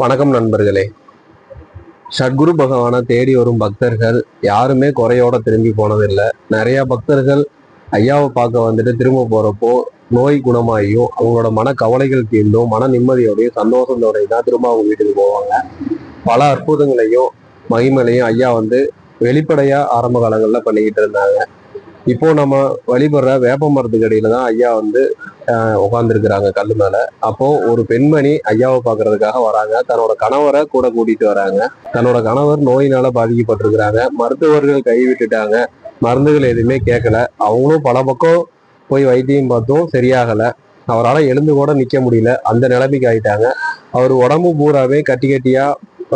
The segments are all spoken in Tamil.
வணக்கம் நண்பர்களே. சத்குரு பகவானை தேடி வரும் பக்தர்கள் யாருமே குறையோட திரும்பி போனதில்லை. நிறைய பக்தர்கள் ஐயாவை பார்க்க வந்துட்டு திரும்ப போறப்போ நோய் குணமாகியும் அவங்களோட மன கவலைகள் தீர்ந்தும் மன நிம்மதியோடையும் சந்தோஷத்தோடையும் தான் திரும்ப அவங்க வீட்டுக்கு போவாங்க. பல அற்புதங்களையும் மகிமலையும் ஐயா வந்து வெளிப்படையா ஆரம்ப காலங்களில் பண்ணிக்கிட்டு இருந்தாங்க. இப்போ நம்ம வழிபடுற வேப்ப மரத்துக்கு அடியில தான் ஐயா வந்து உட்காந்துருக்குறாங்க கல்லு மேல. அப்போ ஒரு பெண்மணி ஐயாவை பார்க்கறதுக்காக வராங்க. தன்னோட கணவரை கூட கூட்டிட்டு வராங்க. தன்னோட கணவர் நோயினால பாதிக்கப்பட்டிருக்கிறாங்க. மருத்துவர்கள் கைவிட்டுட்டாங்க மருந்துகள் எதுவுமே கேட்கல அவங்களும் பல பக்கம் போய் வைத்தியம் பார்த்தும் சரியாகல. அவரால் எழுந்து கூட நிற்க முடியல. அந்த நிலைமைக்கு ஆயிட்டாங்க. அவர் உடம்பு பூராவே கட்டி கட்டியா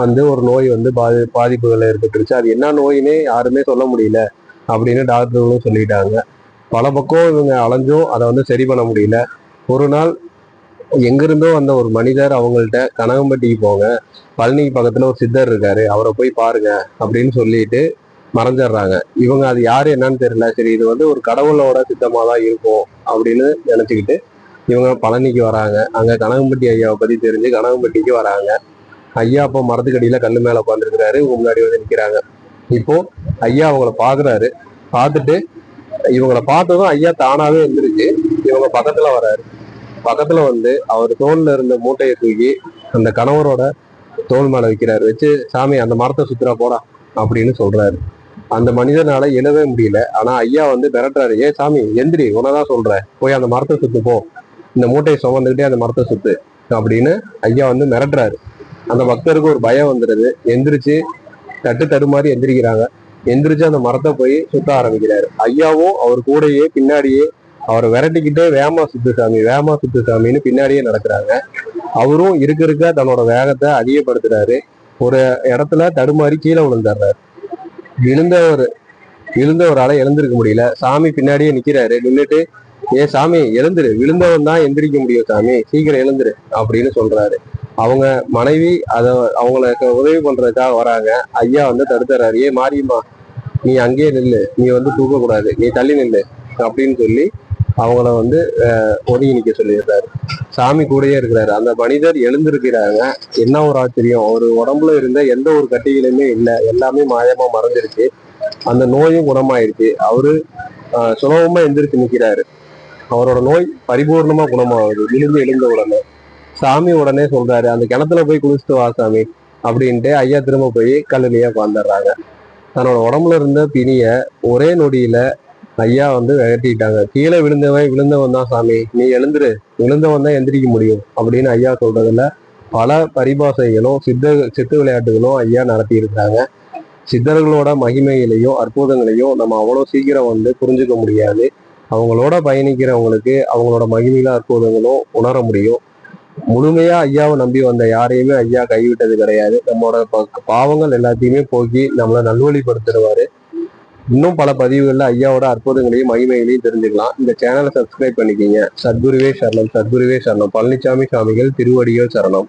வந்து ஒரு நோய் வந்து பாதி பாதிப்புகள் ஏற்பட்டுருச்சு. அது என்ன நோயினே யாருமே சொல்ல முடியல. அப்படின்னு டாக்டர்களும் சொல்லிட்டாங்க. பல பக்கம் இவங்க அலைஞ்சும் அதை வந்து சரி பண்ண முடியல. ஒரு நாள் எங்கிருந்தோ வந்த ஒரு மனிதர் அவங்கள்ட்ட கனகம்பட்டிக்கு போங்க. பழனிக்கு பக்கத்துல ஒரு சித்தர் இருக்காரு அவரை போய் பாருங்க அப்படின்னு சொல்லிட்டு மறைஞ்சிடுறாங்க. இவங்க அது யாரு என்னன்னு தெரியல. சரி இது வந்து ஒரு கடவுளோட சித்தமாக தான் இருக்கும் அப்படின்னு நினச்சிக்கிட்டு இவங்க பழனிக்கு வராங்க. அங்கே கனகம்பட்டி ஐயாவை பற்றி தெரிஞ்சு கனகம்பட்டிக்கு வராங்க. ஐயா அப்போ மரத்துக்கடியில் கல் மேலே உட்காந்துருக்கிறாரு இவங்க முன்னாடி வந்து நிற்கிறாங்க இப்போ ஐயா அவங்கள பாக்குறாரு. பார்த்துட்டு இவங்களை பார்த்ததும் ஐயா தானாவே இருந்துருச்சு இவங்க பக்கத்துல வராரு. பக்கத்துல வந்து அவர் தோல்ல இருந்த மூட்டையை தூக்கி அந்த கணவரோட தோல் மேல வைக்கிறாரு. வச்சு சாமி அந்த மரத்தை சுத்துறா போடா அப்படின்னு சொல்றாரு. அந்த மனிதனால எழவே முடியல. ஆனா ஐயா வந்து மிரட்டுறாரு. ஏ சாமி எந்திரி உனதான் சொல்ற போய் அந்த மரத்தை சுத்து போ. இந்த மூட்டையை சுமந்துக்கிட்டே அந்த மரத்தை சுத்து அப்படின்னு ஐயா வந்து மிரட்டுறாரு. அந்த பக்தருக்கு ஒரு பயம் வந்துடுது எந்திரிச்சு தட்டு தடுமாறி எந்திரிக்கிறாங்க. எந்திரிச்சு அந்த மரத்தை போய் சுத்த ஆரம்பிக்கிறாரு. ஐயாவும் அவர் கூடயே பின்னாடியே அவரை விரட்டிக்கிட்டே வேமா சுத்துசாமி வேமா சுத்துசாமின்னு பின்னாடியே நடக்கிறாங்க. அவரும் இருக்க இருக்க தன்னோட வேகத்தை அதிகப்படுத்துறாரு. ஒரு இடத்துல தடுமாறி கீழே விழுந்துடுறாரு. விழுந்தவர் விழுந்தவரால எழுந்திருக்க முடியல. சாமி பின்னாடியே நிக்கிறாரு. நின்னுட்டு ஏ சாமி எழுந்துரு. விழுந்தவன் தான் எந்திரிக்க முடியும் சாமி. சீக்கிரம் எழுந்துரு அப்படின்னு சொல்றாரு. அவங்க மனைவி அதை அவங்களுக்கு உதவி பண்றதுக்காக வராங்க. ஐயா வந்து தடுத்துறாரு. ஏ மாரியம்மா நீ அங்கேயே நில்லு. நீ வந்து தூக்கக்கூடாது நீ தள்ளி நில்லு. அப்படின்னு சொல்லி அவங்கள வந்து ஒதுங்கி நிற்க சொல்லியிருக்காரு. சாமி கூடயே இருக்கிறாரு. அந்த மனிதர் எழுந்திருக்கிறாங்க. என்ன ஒரு ஆச்சரியம். அவர் உடம்புல இருந்த எந்த ஒரு கட்டிகளுமே இல்லை. எல்லாமே மாயமா மறைஞ்சிருச்சு. அந்த நோயும் குணமாயிருச்சு. அவரு சுலபமா எந்திரிச்சு நிற்கிறாரு அவரோட நோய் பரிபூர்ணமா குணமாகுது. விழுந்து எழுந்த உடனே. சாமி உடனே சொல்றாரு அந்த கிணத்துல போய் குளிச்சுட்டு வா சாமி அப்படின்ட்டு ஐயா திரும்ப போய் கல்லுலயே உட்காந்துடுறாங்க தன்னோட உடம்புல இருந்த பிணிய ஒரே நொடியில ஐயா வந்து விரட்டிட்டாங்க. கீழே விழுந்தவன் விழுந்தவன் தான் சாமி நீ எழுந்துரு விழுந்தவன் தான் எந்திரிக்க முடியும் அப்படின்னு ஐயா சொல்றதுல பல பரிபாசைகளும் சித்த சித்து விளையாட்டுகளும் ஐயா நடத்தி இருக்கிறாங்க சித்தர்களோட மகிமைகளையும் அற்புதங்களையும் நம்ம அவ்வளோ சீக்கிரம் வந்து புரிஞ்சுக்க முடியாது. அவங்களோட பயணிக்கிறவங்களுக்கு அவங்களோட மகிமையில அற்புதங்களும் உணர முடியும். முழுமையா ஐயாவை நம்பி வந்த யாரையுமே ஐயா கைவிட்டது கிடையாது. நம்மளோட பாவங்கள் எல்லாத்தையுமே போக்கி நம்மளை நல்வழிப்படுத்திடுவாரு. இன்னும் பல பதிவுகளில் ஐயாவோட அற்புதங்களையும் மகிமைகளையும் தெரிஞ்சுக்கலாம். இந்த சேனலை சப்ஸ்கிரைப் பண்ணிக்கிங்க. சத்குருவே சரணம் சத்குருவே சரணம். பழனிசாமி சாமிகள் திருவடியோ சரணம்.